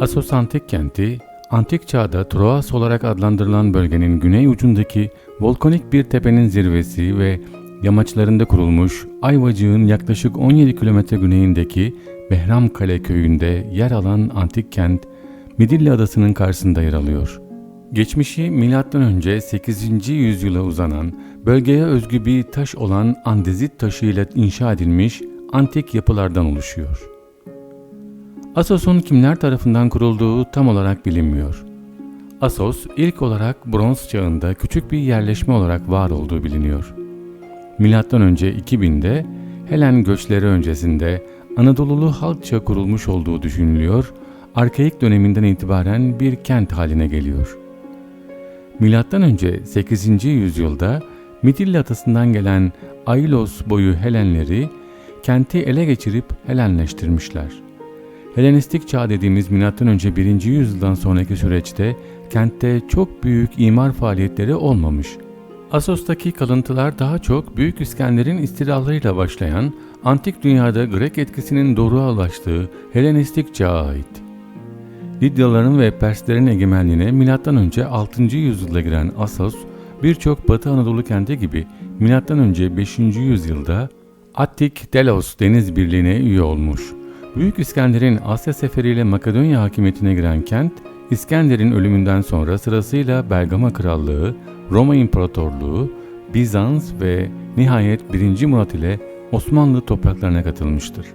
Assos Antik Kenti, antik çağda Troas olarak adlandırılan bölgenin güney ucundaki volkanik bir tepenin zirvesi ve yamaçlarında kurulmuş Ayvacık'ın yaklaşık 17 kilometre güneyindeki Behramkale köyünde yer alan antik kent, Midilli Adası'nın karşısında yer alıyor. Geçmişi M.Ö. 8. yüzyıla uzanan, bölgeye özgü bir taş olan andezit taşı ile inşa edilmiş antik yapılardan oluşuyor. Asos'un kimler tarafından kurulduğu tam olarak bilinmiyor. Asos ilk olarak bronz çağında küçük bir yerleşme olarak var olduğu biliniyor. Milattan önce 2000'de Helen göçleri öncesinde Anadolulu halkça kurulmuş olduğu düşünülüyor, arkaik döneminden itibaren bir kent haline geliyor. Milattan önce 8. yüzyılda Midilli adasından gelen Ailos boyu Helenleri kenti ele geçirip Helenleştirmişler. Helenistik çağ dediğimiz M.Ö. 1. yüzyıldan sonraki süreçte kentte çok büyük imar faaliyetleri olmamış. Asos'taki kalıntılar daha çok Büyük İskender'in istilalarıyla başlayan antik dünyada Grek etkisinin doğruğa ulaştığı Helenistik çağa ait. Lidyalıların ve Perslerin egemenliğine M.Ö. 6. yüzyılda giren Assos, birçok Batı Anadolu kenti gibi M.Ö. 5. yüzyılda Attik Delos deniz birliğine üye olmuş. Büyük İskender'in Asya seferiyle Makedonya hakimiyetine giren kent, İskender'in ölümünden sonra sırasıyla Bergama Krallığı, Roma İmparatorluğu, Bizans ve nihayet 1. Murat ile Osmanlı topraklarına katılmıştır.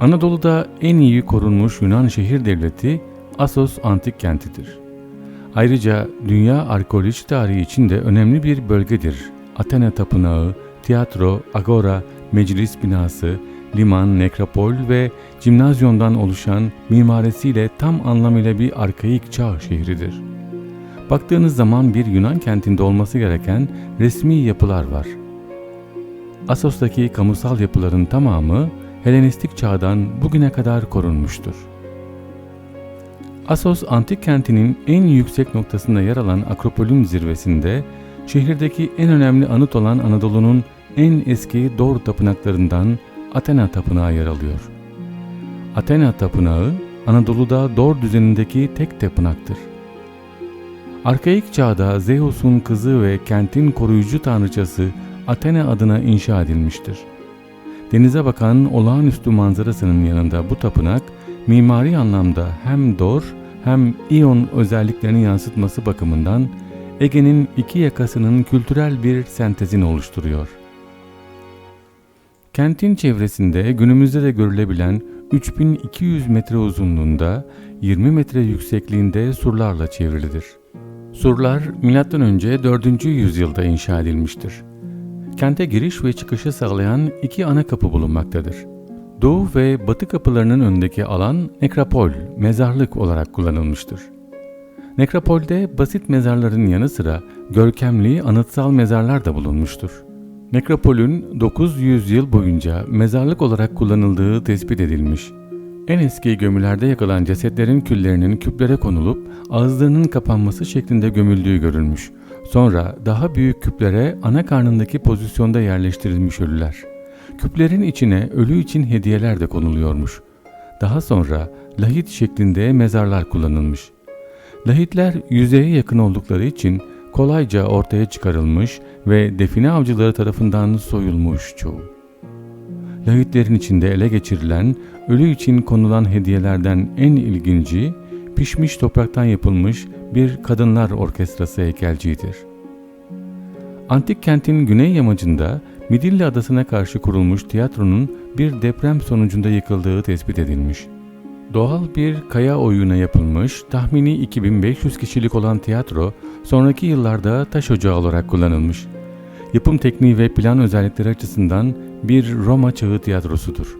Anadolu'da en iyi korunmuş Yunan şehir devleti Assos antik kentidir. Ayrıca dünya arkeoloji tarihi için de önemli bir bölgedir. Athena Tapınağı, tiyatro, agora, meclis binası, liman, nekropol ve cimnazyondan oluşan mimarisiyle tam anlamıyla bir arkaik çağ şehridir. Baktığınız zaman bir Yunan kentinde olması gereken resmi yapılar var. Assos'taki kamusal yapıların tamamı Helenistik çağdan bugüne kadar korunmuştur. Assos antik kentinin en yüksek noktasında yer alan Akropol'ün zirvesinde şehirdeki en önemli anıt olan Anadolu'nun en eski Dor tapınaklarından Athena Tapınağı yer alıyor. Athena Tapınağı Anadolu'da Dor düzenindeki tek tapınaktır. Arkaik çağda Zeus'un kızı ve kentin koruyucu tanrıçası Athena adına inşa edilmiştir. Denize bakan olağanüstü manzarasının yanında bu tapınak mimari anlamda hem Dor hem İyon özelliklerini yansıtması bakımından Ege'nin iki yakasının kültürel bir sentezini oluşturuyor. Kentin çevresinde günümüzde de görülebilen 3200 metre uzunluğunda 20 metre yüksekliğinde surlarla çevrilidir. Surlar M.Ö. 4. yüzyılda inşa edilmiştir. Kente giriş ve çıkışı sağlayan iki ana kapı bulunmaktadır. Doğu ve batı kapılarının önündeki alan nekropol, mezarlık olarak kullanılmıştır. Nekropolde basit mezarların yanı sıra görkemli anıtsal mezarlar da bulunmuştur. Nekropolün 900 yıl boyunca mezarlık olarak kullanıldığı tespit edilmiş. En eski gömülerde yakılan cesetlerin küllerinin küplere konulup ağızlarının kapanması şeklinde gömüldüğü görülmüş. Sonra daha büyük küplere ana karnındaki pozisyonda yerleştirilmiş ölüler. Küplerin içine ölü için hediyeler de konuluyormuş. Daha sonra lahit şeklinde mezarlar kullanılmış. Lahitler yüzeye yakın oldukları için kolayca ortaya çıkarılmış ve define avcıları tarafından soyulmuş çoğu. Lahitlerin içinde ele geçirilen ölü için konulan hediyelerden en ilginci pişmiş topraktan yapılmış bir kadınlar orkestrası heykelciğidir. Antik kentin güney yamacında Midilli adasına karşı kurulmuş tiyatronun bir deprem sonucunda yıkıldığı tespit edilmiş. Doğal bir kaya oyuna yapılmış, tahmini 2500 kişilik olan tiyatro, sonraki yıllarda taş ocağı olarak kullanılmış. Yapım tekniği ve plan özellikleri açısından bir Roma çağı tiyatrosudur.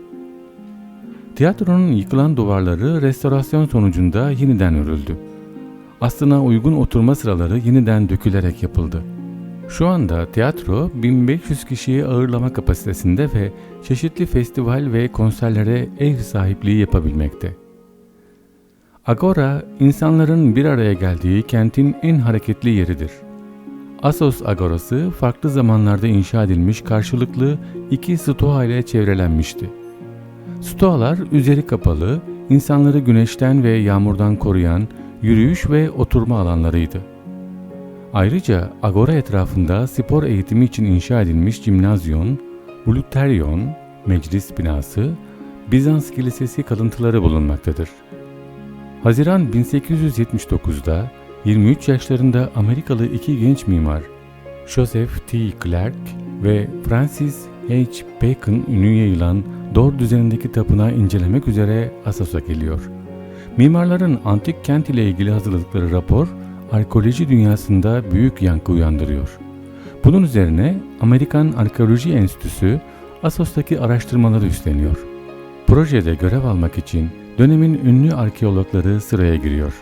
Tiyatronun yıkılan duvarları restorasyon sonucunda yeniden örüldü. Aslına uygun oturma sıraları yeniden dökülerek yapıldı. Şu anda tiyatro 1500 kişiyi ağırlama kapasitesinde ve çeşitli festival ve konserlere ev sahipliği yapabilmekte. Agora, insanların bir araya geldiği kentin en hareketli yeridir. Assos Agorası farklı zamanlarda inşa edilmiş karşılıklı iki stoa ile çevrelenmişti. Stoalar üzeri kapalı, insanları güneşten ve yağmurdan koruyan yürüyüş ve oturma alanlarıydı. Ayrıca agora etrafında spor eğitimi için inşa edilmiş jimnazyon, buluteryon, meclis binası, Bizans kilisesi kalıntıları bulunmaktadır. Haziran 1879'da 23 yaşlarında Amerikalı iki genç mimar Joseph T. Clark ve Francis H. Bacon ünlü yayılan Dor düzenindeki tapınağı incelemek üzere Assos'a geliyor. Mimarların antik kent ile ilgili hazırladıkları rapor arkeoloji dünyasında büyük yankı uyandırıyor. Bunun üzerine Amerikan Arkeoloji Enstitüsü Assos'taki araştırmaları üstleniyor. Projede görev almak için dönemin ünlü arkeologları sıraya giriyor.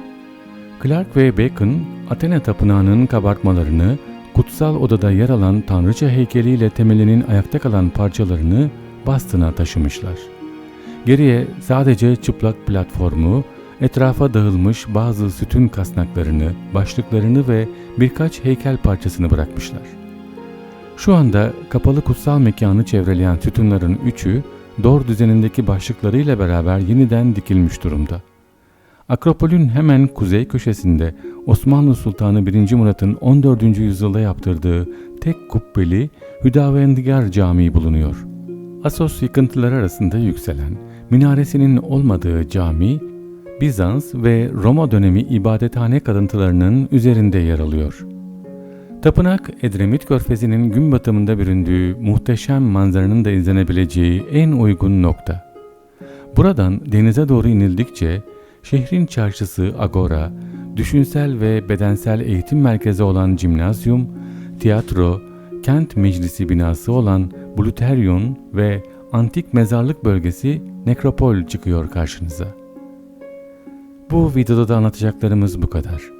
Clark ve Bacon, Athena tapınağının kabartmalarını, kutsal odada yer alan tanrıça heykeliyle temelinin ayakta kalan parçalarını Boston'a taşımışlar. Geriye sadece çıplak platformu, etrafa dağılmış bazı sütun kasnaklarını, başlıklarını ve birkaç heykel parçasını bırakmışlar. Şu anda kapalı kutsal mekanı çevreleyen sütunların üçü, Dor düzenindeki başlıklarıyla beraber yeniden dikilmiş durumda. Akropolün hemen kuzey köşesinde Osmanlı Sultanı 1. Murat'ın 14. yüzyılda yaptırdığı tek kubbeli Hüdavendigar Camii bulunuyor. Asos yıkıntıları arasında yükselen, minaresinin olmadığı cami, Bizans ve Roma dönemi ibadethane kalıntılarının üzerinde yer alıyor. Tapınak, Edremit Körfezi'nin gün batımında büründüğü muhteşem manzaranın da izlenebileceği en uygun nokta. Buradan denize doğru inildikçe şehrin çarşısı Agora, düşünsel ve bedensel eğitim merkezi olan Cimnazyum, tiyatro, kent meclisi binası olan Bluteryon ve antik mezarlık bölgesi Nekropol çıkıyor karşınıza. Bu videoda da anlatacaklarımız bu kadar.